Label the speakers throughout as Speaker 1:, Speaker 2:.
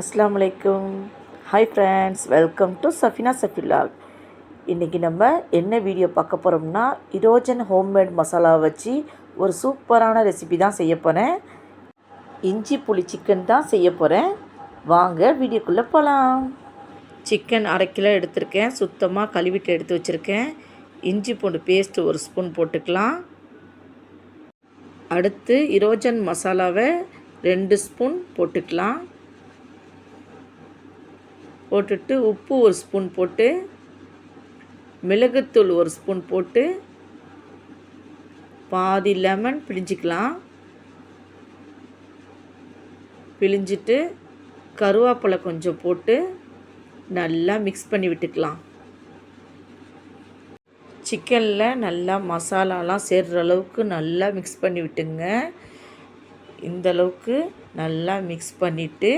Speaker 1: அஸ்லாம் அலைக்கும். Hi friends welcome to Safina சஃபிலாக் இன்றைக்கி நம்ம என்ன வீடியோ பார்க்க போகிறோம்னா இரோஜன் ஹோம்மேட் மசாலா வச்சு ஒரு சூப்பரான ரெசிபி தான் செய்ய போகிறேன் இஞ்சி புளி சிக்கன் தான் செய்ய போகிறேன் வாங்க வீடியோக்குள்ளே போகலாம் சிக்கன் அரை கிலோ எடுத்திருக்கேன். சுத்தமாக கழுவிட்டு எடுத்து வச்சுருக்கேன். இஞ்சி பூண்டு பேஸ்ட்டு ஒரு ஸ்பூன் போட்டுக்கலாம். அடுத்து இரோஜன் மசாலாவை ரெண்டு ஸ்பூன் போட்டுக்கலாம். போட்டுட்டு உப்பு ஒரு ஸ்பூன் போட்டு மிளகுத்தூள் ஒரு ஸ்பூன் போட்டு பாதி லெமன் பிழிஞ்சிக்கலாம். பிழிஞ்சிட்டு கருவேப்பிலை கொஞ்சம் போட்டு நல்லா மிக்ஸ் பண்ணி விட்டுக்கலாம். சிக்கனில் நல்லா மசாலாலாம் சேர்கிற அளவுக்கு நல்லா மிக்ஸ் பண்ணி விட்டுங்க. இந்த அளவுக்கு நல்லா மிக்ஸ் பண்ணிவிட்டு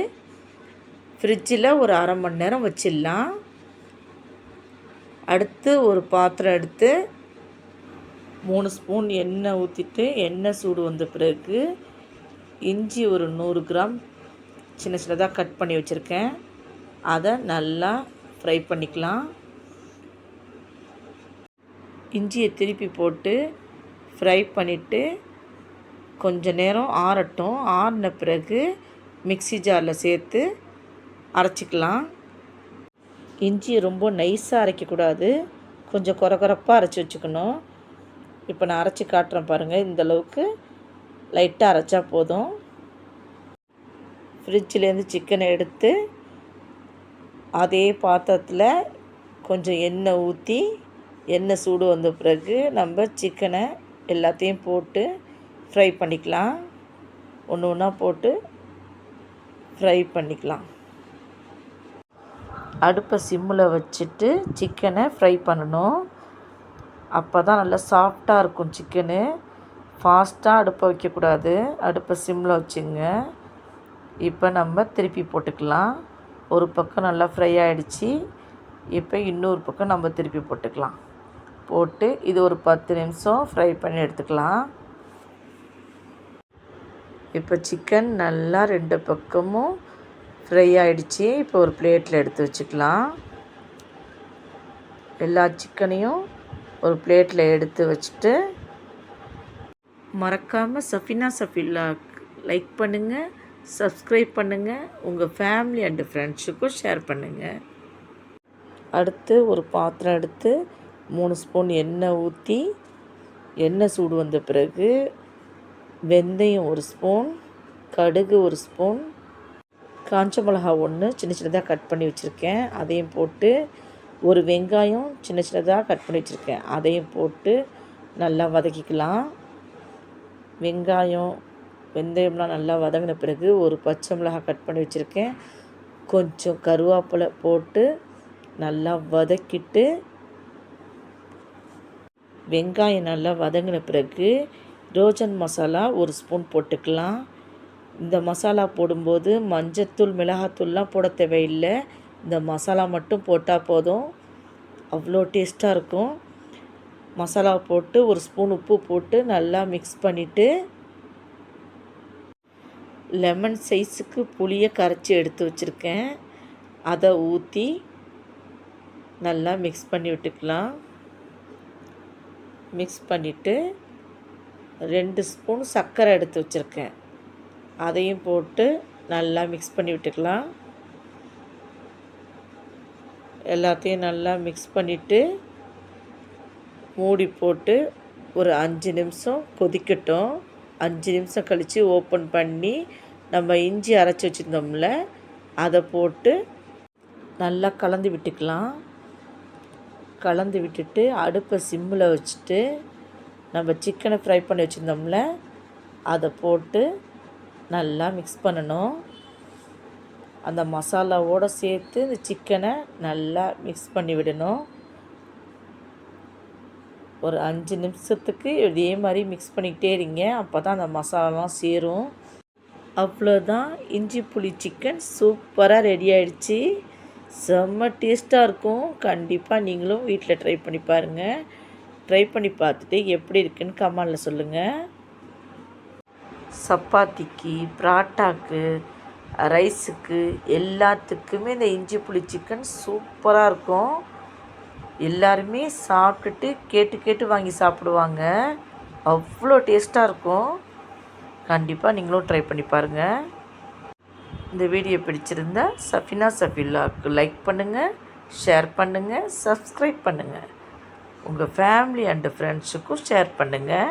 Speaker 1: ஃப்ரிட்ஜில் ஒரு அரை மணி நேரம் வச்சிடலாம். அடுத்து ஒரு பாத்திரம் எடுத்து மூணு ஸ்பூன் எண்ணெய் ஊற்றிட்டு எண்ணெய் சூடு வந்த பிறகு இஞ்சி ஒரு நூறு கிராம் சின்ன சின்னதாக கட் பண்ணி வச்சுருக்கேன். அதை நல்லா ஃப்ரை பண்ணிக்கலாம். இஞ்சியை திருப்பி போட்டு ஃப்ரை பண்ணிவிட்டு கொஞ்ச நேரம் ஆறட்டும். ஆறின பிறகு மிக்ஸி ஜாரில் சேர்த்து அரைச்சிக்கலாம். இஞ்சி ரொம்ப நைஸாக அரைக்கக்கூடாது. கொஞ்சம் குறகுறப்பாக அரைச்சி வச்சுக்கணும். இப்போ நான் அரைச்சி காட்டுறேன் பாருங்கள் இந்த அளவுக்கு லைட்டாக அரைச்சா போதும். ஃப்ரிட்ஜிலேருந்து சிக்கனை எடுத்து அதே பாத்திரத்தில் கொஞ்சம் எண்ணெய் ஊற்றி எண்ணெய் சூடு வந்த பிறகு நம்ம சிக்கனை எல்லாத்தையும் போட்டு ஃப்ரை பண்ணிக்கலாம். ஒன்று ஒன்றா போட்டு ஃப்ரை பண்ணிக்கலாம். அடுப்பை சிம்மில் வச்சுட்டு சிக்கனை ஃப்ரை பண்ணணும். அப்போ தான் நல்லா சாஃப்டாக இருக்கும் சிக்கனு ஃபாஸ்ட்டாக அடுப்பை வைக்கக்கூடாது. அடுப்பை சிம்மில் வச்சுங்க. இப்போ நம்ம திருப்பி போட்டுக்கலாம். ஒரு பக்கம் நல்லா ஃப்ரை ஆகிடுச்சி இப்போ இன்னொரு பக்கம் நம்ம திருப்பி போட்டுக்கலாம். போட்டு இது ஒரு பத்து நிமிஷம் ஃப்ரை பண்ணி எடுத்துக்கலாம். இப்போ சிக்கன் நல்லா ரெண்டு பக்கமும் ஃப்ரை ஆகிடுச்சி இப்போ ஒரு பிளேட்டில் எடுத்து வச்சுக்கலாம். எல்லா சிக்கனையும் ஒரு பிளேட்டில் எடுத்து வச்சுட்டு மறக்காமல் சஃபினா சஃபில்லா லைக் பண்ணுங்கள் சப்ஸ்கிரைப் பண்ணுங்கள் உங்கள் ஃபேமிலி அண்டு ஃப்ரெண்ட்ஸுக்கும் ஷேர் பண்ணுங்கள் அடுத்து ஒரு பாத்திரம் எடுத்து மூணு ஸ்பூன் எண்ணெய் ஊற்றி எண்ணெய் சூடு வந்த பிறகு வெந்தயம் ஒரு ஸ்பூன் கடுகு ஒரு ஸ்பூன் காஞ்ச மிளகா ஒன்று சின்ன சின்னதாக கட் பண்ணி வச்சுருக்கேன். அதையும் போட்டு ஒரு வெங்காயம் சின்ன சின்னதாக கட் பண்ணி வச்சுருக்கேன். அதையும் போட்டு நல்லா வதக்கிக்கலாம். வெங்காயம் வெந்தயம்லாம் நல்லா வதங்கின பிறகு ஒரு பச்சை மிளகாய் கட் பண்ணி வச்சுருக்கேன். கொஞ்சம் கருவேப்பிலை போட்டு நல்லா வதக்கிட்டு வெங்காயம் நல்லா வதங்கின பிறகு ரோஜன் மசாலா ஒரு ஸ்பூன் போட்டுக்கலாம். இந்த மசாலா போடும்போது மஞ்சத்தூள் மிளகாத்தூள்லாம் போட தேவையில்லை. இந்த மசாலா மட்டும் போட்டால் போதும். அவ்வளோ டேஸ்ட்டாக இருக்கும். மசாலா போட்டு ஒரு ஸ்பூன் உப்பு போட்டு நல்லா மிக்ஸ் பண்ணிவிட்டு லெமன் சைஸுக்கு புளியை கரைச்சி எடுத்து வச்சுருக்கேன். அதை ஊற்றி நல்லா மிக்ஸ் பண்ணி விட்டுக்கலாம். மிக்ஸ் பண்ணிவிட்டு ரெண்டு ஸ்பூன் சர்க்கரை எடுத்து வச்சுருக்கேன். அதையும் போட்டு நல்லா மிக்ஸ் பண்ணி விட்டுக்கலாம். எல்லாத்தையும் நல்லா மிக்ஸ் பண்ணிவிட்டு மூடி போட்டு ஒரு அஞ்சு நிமிஷம் கொதிக்கட்டும். அஞ்சு நிமிஷம் கழித்து ஓப்பன் பண்ணி நம்ம இஞ்சி அரைச்சி வச்சுருந்தோம்ல அதை போட்டு நல்லா கலந்து விட்டுக்கலாம். கலந்து விட்டுட்டு அடுப்பை சிம்மில் வச்சுட்டு நம்ம சிக்கனை ஃப்ரை பண்ணி வச்சுருந்தோம்ல அதை போட்டு நல்லா மிக்ஸ் பண்ணணும். அந்த மசாலாவோடு சேர்த்து இந்த சிக்கனை நல்லா மிக்ஸ் பண்ணி விடணும். ஒரு அஞ்சு நிமிஷத்துக்கு இதே மாதிரி மிக்ஸ் பண்ணிக்கிட்டே இருங்க. அப்போ தான் அந்த மசாலாலாம் சேரும். அவ்வளோதான் இஞ்சி புளி சிக்கன் சூப்பராக ரெடி ஆகிடுச்சி செம்ம டேஸ்ட்டாக இருக்கும். கண்டிப்பாக நீங்களும் வீட்டில் ட்ரை பண்ணி பாருங்கள் ட்ரை பண்ணி பார்த்துட்டு எப்படி இருக்குன்னு கமெண்டில் சொல்லுங்கள் சப்பாத்திக்கு பராட்டாக்கு ரைஸுக்கு எல்லாத்துக்குமே இந்த இஞ்சி புளி சிக்கன் சூப்பராக இருக்கும். எல்லாருமே சாப்பிட்டுட்டு கேட்டு கேட்டு வாங்கி சாப்பிடுவாங்க. அவ்வளோ டேஸ்ட்டாக இருக்கும். கண்டிப்பாக நீங்களும் ட்ரை பண்ணி பாருங்கள் இந்த வீடியோ பிடிச்சிருந்தா சஃபினா சஃபில்லாவுக்கு லைக் பண்ணுங்கள் ஷேர் பண்ணுங்கள் சப்ஸ்கிரைப் பண்ணுங்கள் உங்கள் ஃபேமிலி அண்டு ஃப்ரெண்ட்ஸுக்கும் ஷேர் பண்ணுங்கள்